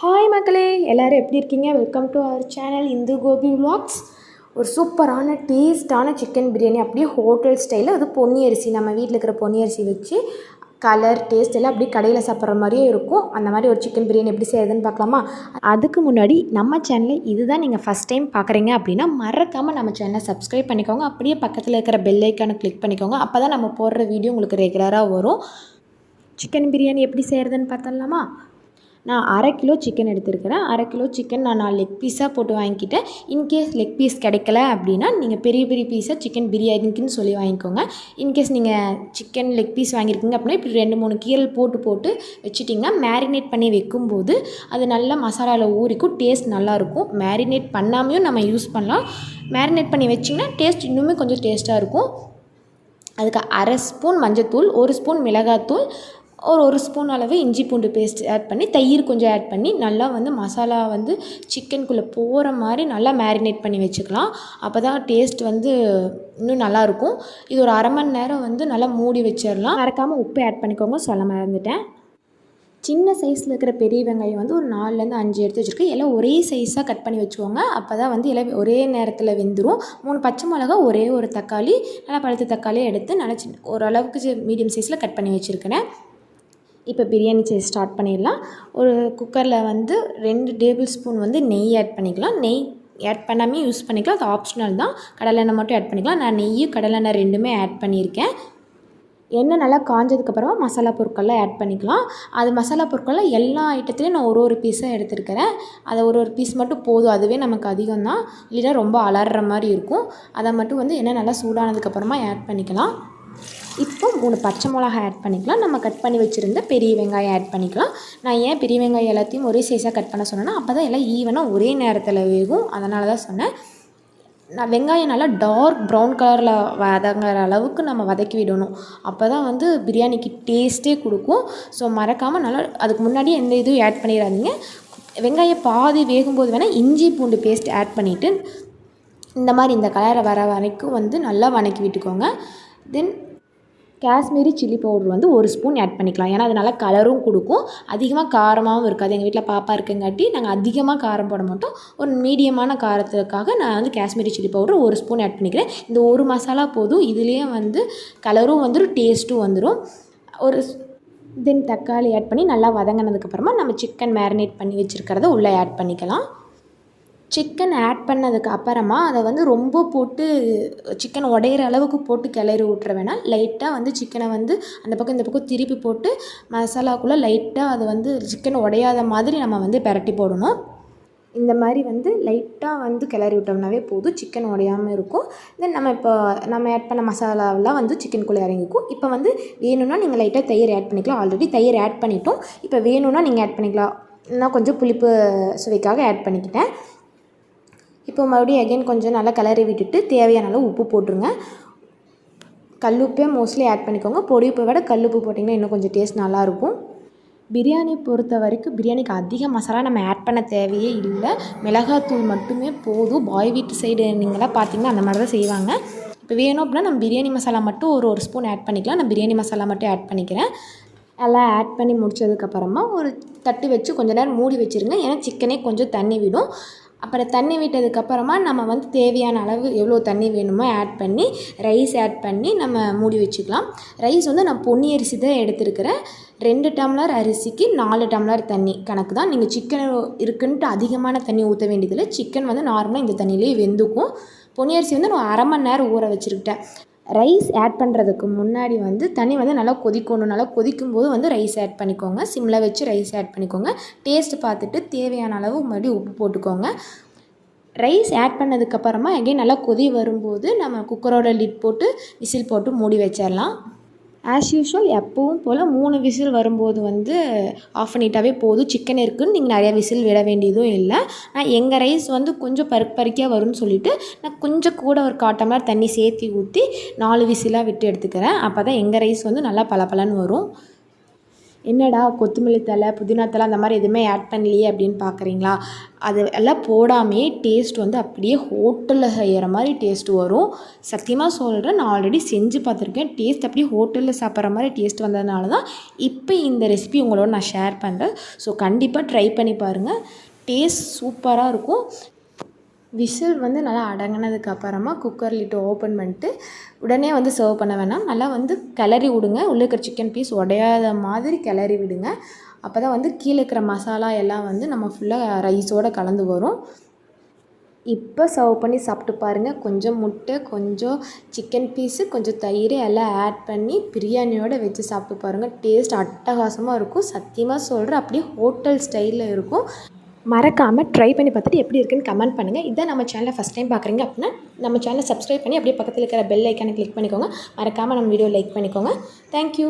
Hi மக்களே எல்லோரும் எப்படி இருக்கீங்க? Welcome to our channel Indhu Gopi vlogs. ஒரு சூப்பரான டேஸ்டான சிக்கன் பிரியாணி அப்படியே ஹோட்டல் ஸ்டைலில் அது பொன்னி அரிசி. நம்ம வீட்டில் இருக்கிற பொன்னி அரிசி வச்சு கலர் டேஸ்ட் எல்லாம் அப்படியே கடையில் சாப்பிட்ற மாதிரியே இருக்கும். அந்த மாதிரி ஒரு சிக்கன் பிரியாணி எப்படி செய்யறதுன்னு பார்க்கலாமா? அதுக்கு முன்னாடி நம்ம சேனலில் இதுதான் நீங்கள் ஃபஸ்ட் டைம் பார்க்குறீங்க அப்படின்னா மறக்காமல் நம்ம சேனலை சப்ஸ்கிரைப் பண்ணிக்கோங்க. அப்படியே பக்கத்தில் இருக்கிற பெல் ஐக்கானை கிளிக் பண்ணிக்கோங்க. அப்போ தான் நம்ம போடுற வீடியோ உங்களுக்கு ரெகுலராக வரும். சிக்கன் பிரியாணி எப்படி செய்கிறதுன்னு பார்த்தலாமா நான் அரை கிலோ சிக்கன் எடுத்திருக்கிறேன். அரை கிலோ சிக்கன் நான் நான் லெக் பீஸாக போட்டு வாங்கிக்கிட்டேன். இன்கேஸ் லெக் பீஸ் கிடைக்கல அப்படின்னா நீங்கள் பெரிய பெரிய பீஸாக சிக்கன் பிரியாணிக்குன்னு சொல்லி வாங்கிக்கோங்க. இன்கேஸ் நீங்கள் சிக்கன் லெக் பீஸ் வாங்கியிருக்கீங்க அப்படின்னா இப்படி ரெண்டு மூணு கீரல் போட்டு போட்டு வச்சுட்டிங்கன்னா மேரினேட் பண்ணி வைக்கும்போது அது நல்லா மசாலாவில் ஊறிக்கும் டேஸ்ட் நல்லாயிருக்கும். மேரினேட் பண்ணாமையும் நம்ம யூஸ் பண்ணலாம். மேரினேட் பண்ணி வச்சிங்கன்னா டேஸ்ட் இன்னுமே கொஞ்சம் டேஸ்ட்டாக இருக்கும். அதுக்கு அரை ஸ்பூன் மஞ்சத்தூள் ஒரு ஸ்பூன் மிளகாத்தூள் ஒரு ஒரு ஸ்பூன் அளவு இஞ்சி பூண்டு பேஸ்ட் ஆட் பண்ணி தயிர் கொஞ்சம் ஆட் பண்ணி நல்லா வந்து மசாலா வந்து சிக்கனுக்குள்ளே போகிற மாதிரி நல்லா மேரினேட் பண்ணி வச்சுக்கலாம். அப்போ தான் டேஸ்ட் வந்து இன்னும் நல்லாயிருக்கும் இது ஒரு அரை மணி நேரம் வந்து நல்லா மூடி வச்சிடலாம் மறக்காமல் உப்பு ஆட் பண்ணிக்கோங்க. சொல்ல மறந்துட்டேன். சின்ன சைஸில் இருக்கிற பெரிய வெங்காயம் வந்து ஒரு நாலுலேருந்து அஞ்சு எடுத்து வச்சுருக்கேன். எல்லாம் ஒரே சைஸாக கட் பண்ணி வச்சுக்கோங்க. அப்போ தான் வந்து எல்லாம் ஒரே நேரத்தில் வெந்துடும் மூணு பச்சை மிளகா ஒரே ஒரு தக்காளி நல்லா பழுத்த தக்காளியை எடுத்து நல்லா சின்ன ஓரளவுக்கு மீடியம் சைஸில் கட் பண்ணி வச்சுருக்கேன் இப்போ பிரியாணி செய்ய ஸ்டார்ட் பண்ணிடலாம். ஒரு குக்கரில் வந்து ரெண்டு டேபிள் ஸ்பூன் வந்து நெய் ஆட் பண்ணிக்கலாம். நெய் ஆட் பண்ணாமே யூஸ் பண்ணிக்கலாம். அது ஆப்ஷனல் தான். கடலெண்ணெய் மட்டும் ஆட் பண்ணிக்கலாம். நான் நெய் கடலெண்ணெய் ரெண்டுமே ஆட் பண்ணியிருக்கேன். எண்ணெய் நல்லா காஞ்சதுக்கப்புறமா மசாலா பொருட்கள்லாம் ஆட் பண்ணிக்கலாம். அது மசாலா பொருட்கள்லாம் எல்லா ஐட்டத்துலேயும் நான் ஒரு ஒரு பீஸாக எடுத்துருக்கிறேன். அதை ஒரு ஒரு பீஸ் மட்டும் போதும். அதுவே நமக்கு அதிகம் தான். இல்லைன்னா ரொம்ப அலறுற மாதிரி இருக்கும். அதை மட்டும் வந்து எண்ணெய் நல்லா சூடானதுக்கப்புறமா ஆட் பண்ணிக்கலாம். இப்போ மூணு பச்சை மிளகாய் ஆட் பண்ணிக்கலாம். நம்ம கட் பண்ணி வச்சுருந்த பெரிய வெங்காயம் ஆட் பண்ணிக்கலாம். நான் ஏன் பெரிய வெங்காயம் எல்லாத்தையும் ஒரே சைஸாக கட் பண்ண சொன்னேன்னா அப்போ தான் எல்லாம் ஈவனாக ஒரே நேரத்தில் வேகும். அதனால தான் சொன்னேன். நான் வெங்காயம் நல்லா டார்க் ப்ரௌன் கலரில் வதங்குற அளவுக்கு நம்ம வதக்கி விடணும். அப்போ தான் வந்து பிரியாணிக்கு டேஸ்ட்டே கொடுக்கும். ஸோ மறக்காமல் நல்லா அதுக்கு முன்னாடி எந்த இதுவும் ஆட் பண்ணிடாதீங்க. வெங்காயம் பாதி வேகும்போது வேணால் இஞ்சி பூண்டு பேஸ்ட் ஆட் பண்ணிவிட்டு இந்த மாதிரி இந்த கலரை வர வரைக்கும் வந்து நல்லா வதக்கி விட்டுக்கோங்க. தென் காஷ்மீரி சில்லி பவுடர் வந்து ஒரு ஸ்பூன் ஆட் பண்ணிக்கலாம். ஏன்னா அது நல்லா கலரும் கொடுக்கும். அதிகமாக காரமாகவும் இருக்காது. எங்கள் வீட்டில் பாப்பா இருக்குங்காட்டி நாங்கள் அதிகமாக காரம் போட மாட்டோம். ஒரு மீடியமான காரத்துக்காக நான் வந்து காஷ்மீரி சில்லி பவுடர் ஒரு ஸ்பூன் ஆட் பண்ணிக்கிறேன். இந்த ஒரு மசாலா போதும். இதுலேயே வந்து கலரும் வந்துடும் டேஸ்ட்டும் வந்துடும் ஒரு தென் தக்காளி ஆட் பண்ணி நல்லா வதங்கினதுக்கப்புறமா நம்ம சிக்கன் மேரினேட் பண்ணி வச்சுருக்கிறத உள்ளே ஆட் பண்ணிக்கலாம். சிக்கன் ஆட் பண்ணதுக்கு அப்புறமா அதை வந்து ரொம்ப போட்டு சிக்கன் உடையிற அளவுக்கு போட்டு கிளறி விட்ற வேணாம். லைட்டாக வந்து சிக்கனை வந்து அந்த பக்கம் இந்த பக்கம் திருப்பி போட்டு மசாலாக்குள்ளே லைட்டாக அது வந்து சிக்கன் உடையாத மாதிரி நம்ம வந்து பெரட்டி போடணும். இந்த மாதிரி வந்து லைட்டாக வந்து கிளறி விட்டோம்னாவே போதும். சிக்கன் உடையாமல் இருக்கும். தென் நம்ம இப்போ நம்ம ஆட் பண்ண மசாலாவெலாம் வந்து சிக்கனுக்குள்ளே இறங்கிக்கும். இப்போ வந்து வேணும்னா நீங்கள் லைட்டாக தயிர் ஆட் பண்ணிக்கலாம். ஆல்ரெடி தயிர் ஆட் பண்ணிட்டோம். இப்போ வேணும்னா நீங்கள் ஆட் பண்ணிக்கலாம். இன்னும் கொஞ்சம் புளிப்பு சுவைக்காக ஆட் பண்ணிக்கிட்டேன். இப்போ மறுபடியும் அகைன் கொஞ்சம் நல்லா கிளறி விட்டுட்டு தேவையான அளவு உப்பு போட்டுருங்க. கல்லுப்பே மோஸ்ட்லி ஆட் பண்ணிக்கோங்க. பொடி உப்பை விட கல்லுப்பு போட்டிங்கன்னா இன்னும் கொஞ்சம் டேஸ்ட் நல்லாயிருக்கும் பிரியாணி பொறுத்த வரைக்கும் பிரியாணிக்கு அதிக மசாலா நம்ம ஆட் பண்ண தேவையே இல்லை. மிளகாத்தூள் மட்டுமே போதும். பாய் வீட்டு சைடு நீங்களாம் பார்த்தீங்கன்னா அந்த மாதிரி தான் செய்வாங்க. இப்போ வேணும் அப்படின்னா நம்ம பிரியாணி மசாலா மட்டும் ஒரு ஒரு ஸ்பூன் ஆட் பண்ணிக்கலாம். நான் பிரியாணி மசாலா மட்டும் ஆட் பண்ணிக்கிறேன். எல்லாம் ஆட் பண்ணி முடிச்சதுக்கப்புறமா ஒரு தட்டு வச்சு கொஞ்சம் நேரம் மூடி வச்சுருங்க. ஏன்னா சிக்கனே கொஞ்சம் தண்ணி விடும். அப்புறம் தண்ணி விட்டதுக்கப்புறமா நம்ம வந்து தேவையான அளவு எவ்வளோ தண்ணி வேணுமோ ஆட் பண்ணி ரைஸ் ஆட் பண்ணி நம்ம மூடி வச்சுக்கலாம். ரைஸ் வந்து நான் பொன்னி அரிசி தான் எடுத்துருக்கிறேன். ரெண்டு டம்ளர் அரிசிக்கு நாலு டம்ளர் தண்ணி. கணக்கு தான். நீங்கள் சிக்கன் இருக்குன்ட்டு அதிகமான தண்ணி ஊற்ற வேண்டியதில்லை. சிக்கன் வந்து நார்மலாக இந்த தண்ணியிலே வெந்துக்கும். பொன்னி அரிசி வந்து நான் அரை மணி நேரம் ஊற வச்சுருக்கிட்டேன். ரைஸ் ஆட் பண்ணுறதுக்கு முன்னாடி வந்து தண்ணி வந்து நல்லா கொதிக்கணும். நல்லா கொதிக்கும் போது வந்து ரைஸ் ஆட் பண்ணிக்கோங்க. சிம்மில் வச்சு ரைஸ் ஆட் பண்ணிக்கோங்க. டேஸ்ட்டு பார்த்துட்டு தேவையான அளவு மறுபடியும் உப்பு போட்டுக்கோங்க. ரைஸ் ஆட் பண்ணதுக்கப்புறமா எங்கேயும் நல்லா கொதி வரும்போது நம்ம குக்கரோட லிட் போட்டு விசில் போட்டு மூடி வச்சிடலாம் ஆஸ் யூஷுவல் எப்பவும் போல் மூணு விசில் வரும்போது வந்து ஆஃப் பண்ணிட்டாவே போதும். சிக்கன் இருக்குதுன்னு நீங்கள் நிறையா விசில் விட வேண்டியதும் இல்லை. நான் எங்கள் ரைஸ் வந்து கொஞ்சம் பருக் பருக்கியாக வரும்னு சொல்லிட்டு நான் கொஞ்சம் கூட ஒரு காட்டம்லாம் தண்ணி சேர்த்தி ஊற்றி நாலு விசிலாக விட்டு எடுத்துக்கிறேன். அப்போ தான் எங்கள் ரைஸ் வந்து நல்லா பளபளன்னு வரும். என்னடா கொத்தமல்லி தழை புதினா தழை அந்த மாதிரி எதுவுமே ஆட் பண்ணலையே அப்படின்னு பார்க்குறீங்களா அது எல்லாம் போடாமே டேஸ்ட் வந்து அப்படியே ஹோட்டலில் செய்கிற மாதிரி டேஸ்ட் வரும். சத்தியமாக சொல்கிறேன் நான் ஆல்ரெடி செஞ்சு பார்த்துருக்கேன். டேஸ்ட் அப்படியே ஹோட்டலில் சாப்பிட்ற மாதிரி டேஸ்ட் வந்ததுனால தான் இப்போ இந்த ரெசிபி உங்களோட நான் ஷேர் பண்ணுறேன் ஸோ கண்டிப்பாக ட்ரை பண்ணி பாருங்கள் டேஸ்ட் சூப்பராக இருக்கும். விசில் வந்து நல்லா அடங்கினதுக்கு அப்புறமா குக்கர் லிட்டு ஓப்பன் பண்ணிட்டு உடனே வந்து சர்வ் பண்ண வேணாம். நல்லா வந்து கிளறி விடுங்க. உள்ளே இருக்கிற சிக்கன் பீஸ் உடையாத மாதிரி கிளறி விடுங்க. அப்போ தான் வந்து கீழே இருக்கிற மசாலா எல்லாம் வந்து நம்ம ஃபுல்லாக ரைஸோடு கலந்து வரும். இப்போ சர்வ் பண்ணி சாப்பிட்டு பாருங்கள் கொஞ்சம் முட்டை கொஞ்சம் சிக்கன் பீஸு கொஞ்சம் தயிர் எல்லாம் ஆட் பண்ணி பிரியாணியோடு வச்சு சாப்பிட்டு பாருங்கள் டேஸ்ட் அட்டகாசமாக இருக்கும். சத்தியமாக சொல்கிற அப்படியே ஹோட்டல் ஸ்டைலில் இருக்கும். மறக்காமல் ட்ரை பண்ணி பார்த்துட்டு எப்படி இருக்குன்னு கமெண்ட் பண்ணுங்கள் இதான் நம்ம சேனலை ஃபஸ்ட் டைம் பார்க்குறீங்க அப்படின்னா நம்ம சேனலை சப்ஸ்கிரைப் பண்ணி அப்படியே பக்கத்தில் இருக்கிற பெல் ஐக்கானை கிளிக் பண்ணிக்கோங்க. மறக்காமல் நம்ம வீடியோ லைக் பண்ணிக்கோங்க. தேங்க்யூ